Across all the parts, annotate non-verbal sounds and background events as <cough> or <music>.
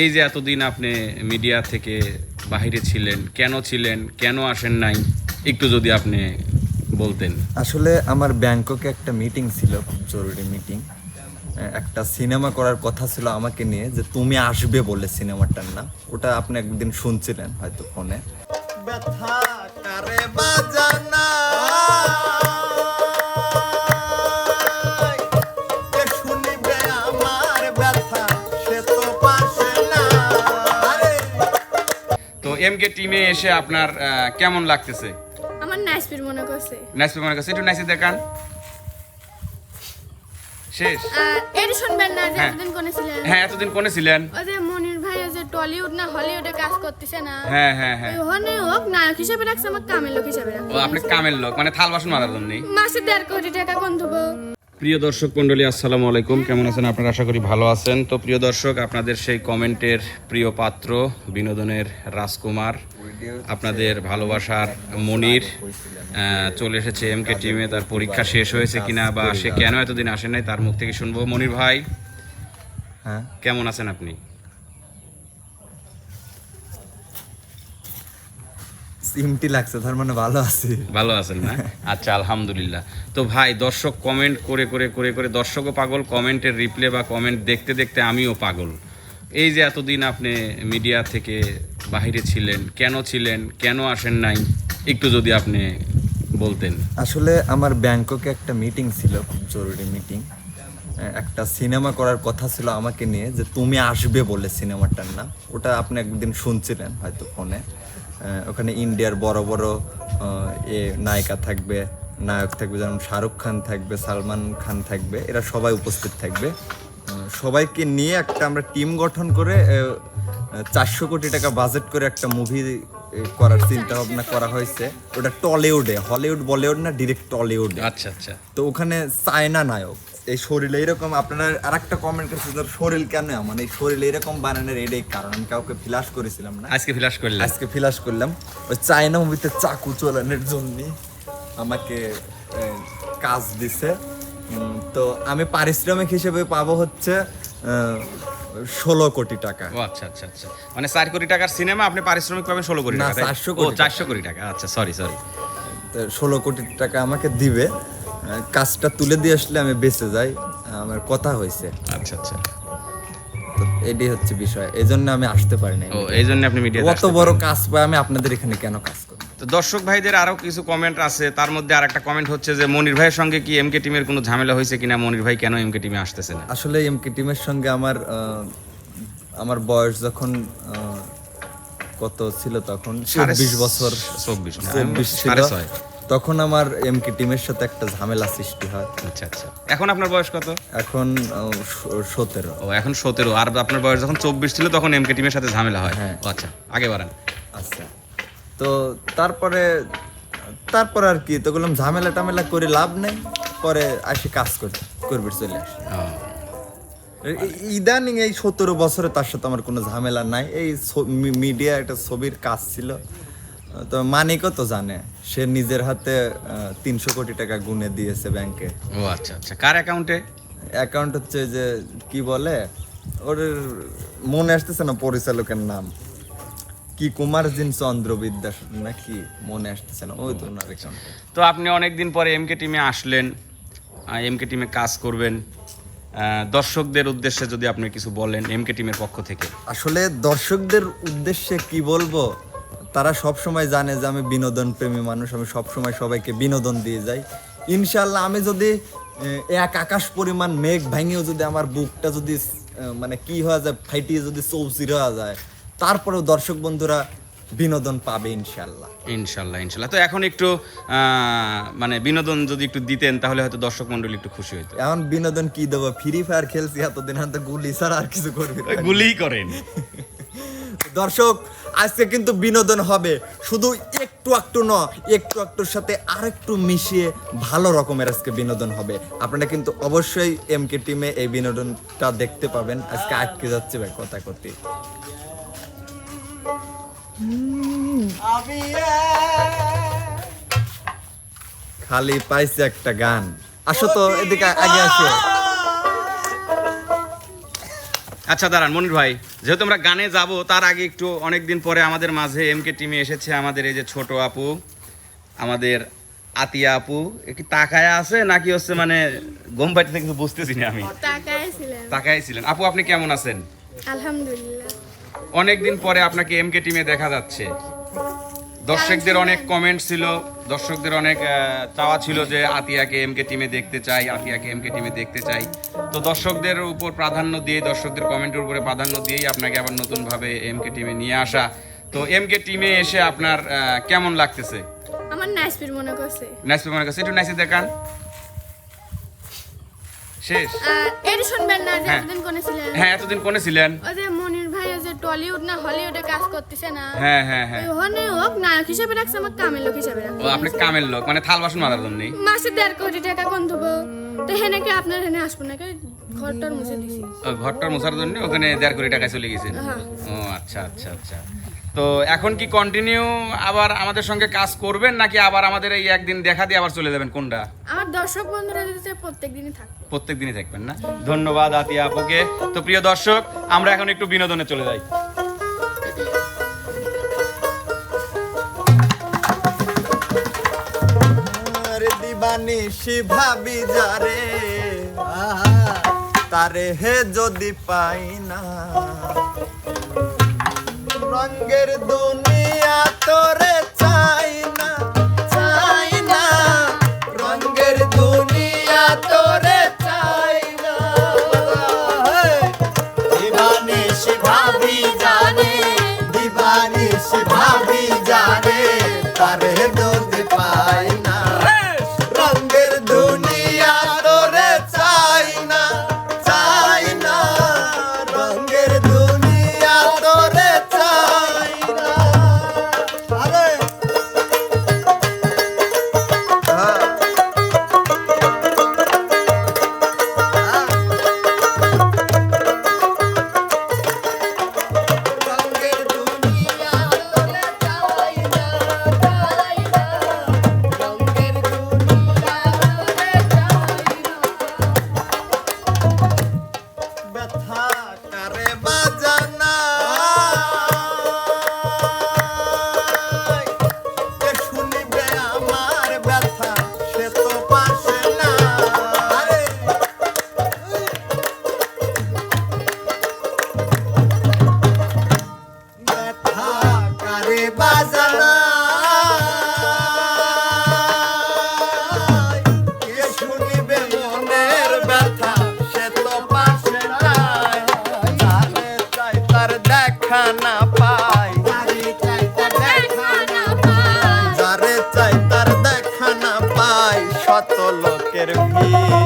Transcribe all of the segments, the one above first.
এই যে এতদিন আপনি মিডিয়া থেকে বাহিরে ছিলেন কেন ছিলেন কেন আসেন নাই? একটু যদি আপনি বলতেন। আসলে আমার ব্যাংককে একটা মিটিং ছিল খুব জরুরি মিটিং একটা সিনেমা করার কথা ছিল আমাকে নিয়ে যে তুমি আসবে বলে সিনেমাটার নাম। ওটা আপনি একদিন শুনছিলেন হয়তো ফোনে। ব্যথা কারে বাজানা? তো এম কে টিমে এসে আপনার কেমন লাগতেছে? আমার নাইসপির মনে করছে। নাইস মনে কাছে একটু নাইসে দেখান। শেষ। এটা শুনবেন না যে হ্যাঁ। এতদিন কোনে ছিলেন? হ্যাঁ এতদিন কোনে ছিলেন? ওই যে মনির ভাই ওই যে টলিউড না হলিউডে কাজ করতেছে না। হ্যাঁ হ্যাঁ হ্যাঁ। ওখানে হোক নায়ক হিসেবে রাখছে আমার কামের লোক হিসেবে ও আপনি কামের লোক মানে থাল বাসন মারার জন্যই। মাসে দেড় কোটি টাকা কোন দেবো প্রিয় দর্শক মন্ডলী আসসালামু আলাইকুম। কেমন আছেন? আপনারা আশা করি ভালো আছেন। তো প্রিয় দর্শক আপনাদের সেই কমেন্টের প্রিয় পাত্র বিনোদনের রাজকুমার আপনাদের ভালোবাসার মনির চলে এসেছে এম কে টিমে তার পরীক্ষা শেষ হয়েছে কিনা বা সে কেন এতদিন আসেন নাই তার মুখ থেকে শুনব। মনির ভাই হ্যাঁ। কেমন আছেন আপনি? সিমটি লাগছে তার মানে ভালো আছি। ভালো আছেন না? আচ্ছা আলহামদুলিল্লাহ। তো ভাই দর্শক কমেন্ট করে করে করে করে দর্শকও পাগল কমেন্টের রিপ্লে বা কমেন্ট দেখতে দেখতে আমিও পাগল। এই যে এতদিন আপনি মিডিয়া থেকে বাহিরে ছিলেন কেন ছিলেন কেন আসেন নাই? একটু যদি আপনি বলতেন। আসলে আমার ব্যাংককে একটা মিটিং ছিল খুব জরুরি মিটিং একটা সিনেমা করার কথা ছিল আমাকে নিয়ে যে তুমি আসবে বলে সিনেমাটার নাম। ওটা আপনি একদিন শুনছিলেন হয়তো ফোনে ওখানে ইন্ডিয়ার বড় বড় এ নায়িকা থাকবে নায়ক থাকবে যেমন শাহরুখ খান থাকবে সালমান খান থাকবে এরা সবাই উপস্থিত থাকবে। সবাইকে নিয়ে একটা আমরা টিম গঠন করে চারশো কোটি টাকা বাজেট করে একটা মুভি করার চিন্তা ভাবনা করা হয়েছে। ওটা টলিউডে হলিউড বলিউড না ডিরেক্ট টলিউডে। আচ্ছা আচ্ছা। তো ওখানে চায়না নায়ক। এই শরীরে এরকম আপনারা আর একটা কমেন্ট করছে যে শরীর কেন এমন? এই শরীরে এরকম বানানোর এটাই কারণ। আমি কাউকে ফিলাস করেছিলাম না। আজকে ফ্ল্যাশ করলাম আজকে ফিলাস করলাম। ওই চায়না মুভিতে চাকু চলানোর জন্য আমাকে কাজ দিছে। তো আমি পারিশ্রমিক হিসেবে পাবো হচ্ছে ষোলো কোটি টাকা। ও আচ্ছা আচ্ছা আচ্ছা। মানে চার কোটি টাকার সিনেমা আপনি পারিশ্রমিক পাবেন ষোলো কোটি না, টাকা তাই? 400 ও কোটি চারশো কোটি টাকা আচ্ছা সরি সরি ষোলো কোটি টাকা আমাকে দিবে। কাজটা তুলে দিয়ে আসলে আমি বেঁচে যাই আমার কথা হয়েছে। আচ্ছা আচ্ছা। তো এটাই হচ্ছে বিষয়। এই জন্য আমি আসতে পারি না ও এই জন্য আপনি মিডিয়া অত বড় কাজ পাই আমি আপনাদের এখানে কেন কাজ করি তো দর্শক ভাইদের আরও কিছু কমেন্ট আছে। তার মধ্যে আর একটা কমেন্ট হচ্ছে যে মনির ভাইয়ের সঙ্গে কি এমকে টিমের কোনো ঝামেলা হয়েছে কিনা? মনির ভাই কেন এমকে টিমে আসতেছে না? আসলে এমকে টিমের সঙ্গে আমার আমার বয়স যখন কত ছিল তখন? চব্বিশ বছর। চব্বিশ চব্বিশ ছিল। তখন আমার এমকে টিমের সাথে একটা ঝামেলা সৃষ্টি হয়। আচ্ছা আচ্ছা। এখন আপনার বয়স কত? এখন সতেরো। ও এখন সতেরো। আর আপনার বয়স যখন চব্বিশ ছিল তখন এমকে টিমের সাথে ঝামেলা হয়। হ্যাঁ। আচ্ছা আগে বাড়ান। আচ্ছা। তো তারপরে তারপরে আর কি তো বললাম ঝামেলা টামেলা করে লাভ নেই পরে আসি কাজ করে করবি চলে আসি। ইদানিং এই সতেরো বছরে তার সাথে আমার কোনো ঝামেলা নাই। এই মিডিয়া একটা ছবির কাজ ছিল। তো মানিকও তো জানে সে নিজের হাতে তিনশো কোটি টাকা গুনে দিয়েছে ব্যাংকে ও আচ্ছা আচ্ছা। কার অ্যাকাউন্টে অ্যাকাউন্ট হচ্ছে যে কি বলে ওর মনে আসতেছে না পরিচালকের নাম। কি কুমার জিন চন্দ্র বিদ্যাস নাকি মনে আসতেছে না ওই তো ওনার অ্যাকাউন্ট তো আপনি অনেকদিন পরে এমকে টিমে আসলেন এমকে টিমে কাজ করবেন। দর্শকদের উদ্দেশ্যে যদি আপনি কিছু বলেন এমকে টিমের পক্ষ থেকে। আসলে দর্শকদের উদ্দেশ্যে কি বলব তারা সব সময় জানে যে আমি বিনোদন প্রেমী মানুষ আমি সব সময় সবাইকে বিনোদন দিয়ে যাই। ইনশাল্লাহ আমি যদি এক আকাশ পরিমাণ মেঘ ভাঙিয়েও যদি আমার বুকটা যদি মানে কি হয়ে যায় ফাইটিয়ে যদি চৌচির হয়ে যায় তারপরেও দর্শক বন্ধুরা বিনোদন পাবে ইনশাল্লাহ ইনশাল্লাহ ইনশাল্লাহ তো এখন একটু আহ, মানে বিনোদন যদি একটু দিতেন তাহলে হয়তো দর্শক মন্ডলী একটু খুশি হইতো। এখন বিনোদন কি দেবো? ফ্রি ফায়ার খেলছি এতদিন হাতে গুলি ছাড়া আর কিছু করবি না। গুলি করেন। দর্শক আজকে কিন্তু বিনোদন হবে। শুধু একটু একটু ন একটু একটুর সাথে আরেকটু মিশিয়ে ভালো রকমের আজকে বিনোদন হবে। আপনারা কিন্তু অবশ্যই এম কে টিমে এই বিনোদনটা দেখতে পাবেন। আজকে আটকে যাচ্ছে ভাই কথা করতে খালি পাইছে একটা গান। আসো তো এদিকে আগে আসো। আচ্ছা দাঁড়ান মনির ভাই যেহেতু আমরা গানে যাব তার আগে একটু অনেক দিন পরে আমাদের মাঝে এম কে টিমে এসেছে আমাদের এই যে ছোট আপু আমাদের আতিয়া আপু। একটু কি তাকায় আছে নাকি হচ্ছে মানে গম পাইতে কিছু বুঝতেছি না আমি? তাকায় ছিলেন। আপু আপনি কেমন আছেন? আলহামদুলিল্লাহ। অনেক দিন পরে আপনাকে এম কে টিমে দেখা যাচ্ছে। দর্শকদের অনেক কমেন্ট ছিল দর্শকদের অনেক চাওয়া ছিল যে আতিয়াকে এমকে টিমে দেখতে চাই আতিয়াকে এমকে টিমে দেখতে চাই। তো দর্শকদের উপর প্রাধান্য দিয়ে দর্শকদের কমেন্টের উপরে প্রাধান্য দিয়েই আপনাকে আবার নতুনভাবে এমকে টিমে নিয়ে আসা। তো এমকে টিমে এসে আপনার কেমন লাগতেছে? আমার নাইসপির মনে করছে। নাইস মনে কাছে একটু নাইসে দেখান। শেষ। এটি শুনবেন না যে হ্যাঁ। এতদিন কোনে ছিলেন? হ্যাঁ এতদিন কোনে ছিলেন? ওই যে মনির টলিউড না হলিউডে কাজ করতেছে না। হ্যাঁ হ্যাঁ হ্যাঁ। ওখানে হোক নায়ক হিসেবে রাখছে আমার কামের লোক হিসেবে ও আপনি কামের লোক মানে থাল বাসন মারার জন্য মাসে দেড় কোটি টাকা কোন দেবো তো হেনে কি আপনার হেনে আসব নাকি ঘরটার মুছে দিছি। ঘরটার মোছার জন্য ওখানে দেড় কোটি টাকা চলে গেছেন? হ্যাঁ। ও আচ্ছা আচ্ছা আচ্ছা। তো এখন কি কন্টিনিউ আবার আমাদের সঙ্গে কাজ করবেন নাকি আবার আমাদের এই একদিন দেখা দিয়ে আবার চলে যাবেন? কোনটা? আমার দর্শক বন্ধুরা যদি চায় প্রত্যেক দিনই থাকবে। প্রত্যেক দিনই থাকবেন না? ধন্যবাদ আতিয়া আপুকে। তো প্রিয় দর্শক আমরা এখন একটু বিনোদনে চলে যাই। আরে দিবানিশি ভাবি যারে তারে হে যদি পাই না। রঙ্গের দুনিয়া তোরে শত লোকের ভিড়।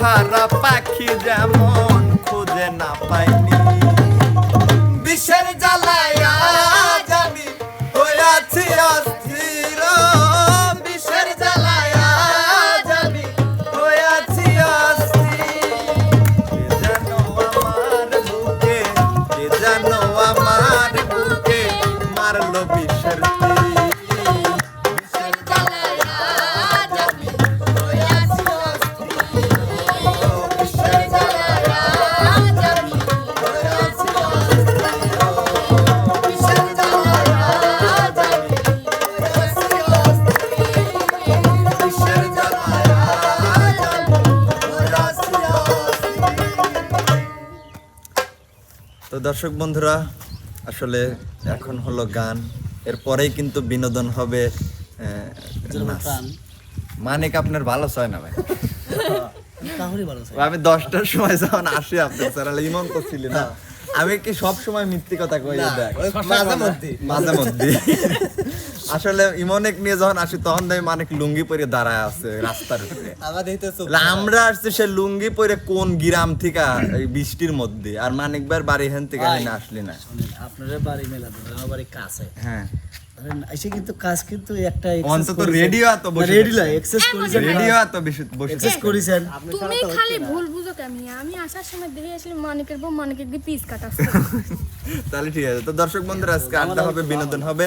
হারা পাখি যেমন খুঁজে না পাইনি দর্শক বন্ধুরা আসলে এখন হলো গান এরপরেই কিন্তু বিনোদন হবে। মানিক আপনার ভালো হয় না ভাই। <laughs> আমি দশটার সময় যখন আসি আপনার স্যার ইমন তো ছিলি না। আমি কি সব সময় মিথ্যি কথা কই? দেখ। মাঝে মধ্যে। মাঝে মধ্যে আসলে ইমনেক নিয়ে যখন আসি তখন আমি মানিক লুঙ্গি পরে দাঁড়ায় আছে রাস্তার উপরে। আমরা আসছি সে লুঙ্গি পরে কোন গ্রাম থেকে এই বৃষ্টির মধ্যে আর মানিক ভাইয়ের বাড়ি হেন থেকে না আসলি না। শোনেন, আপনাদের বাড়ি মেলা আমার বাড়ি কাছে। হ্যাঁ। এসে কিন্তু কাজ কিন্তু একটা অন্তত রেডিও এত বসে এক্সেস করেছেন। রেডিও এত এক্সেস করেছেন। তুমি খালি ভুল বুঝো কেমনি আমি আসার সময় দেখে আসলে মানিকের বউ মানিকের দিয়ে পিস কাটাচ্ছে তাহলে ঠিক আছে। তো দর্শক বন্ধুরা আজকে আড্ডা হবে বিনোদন হবে।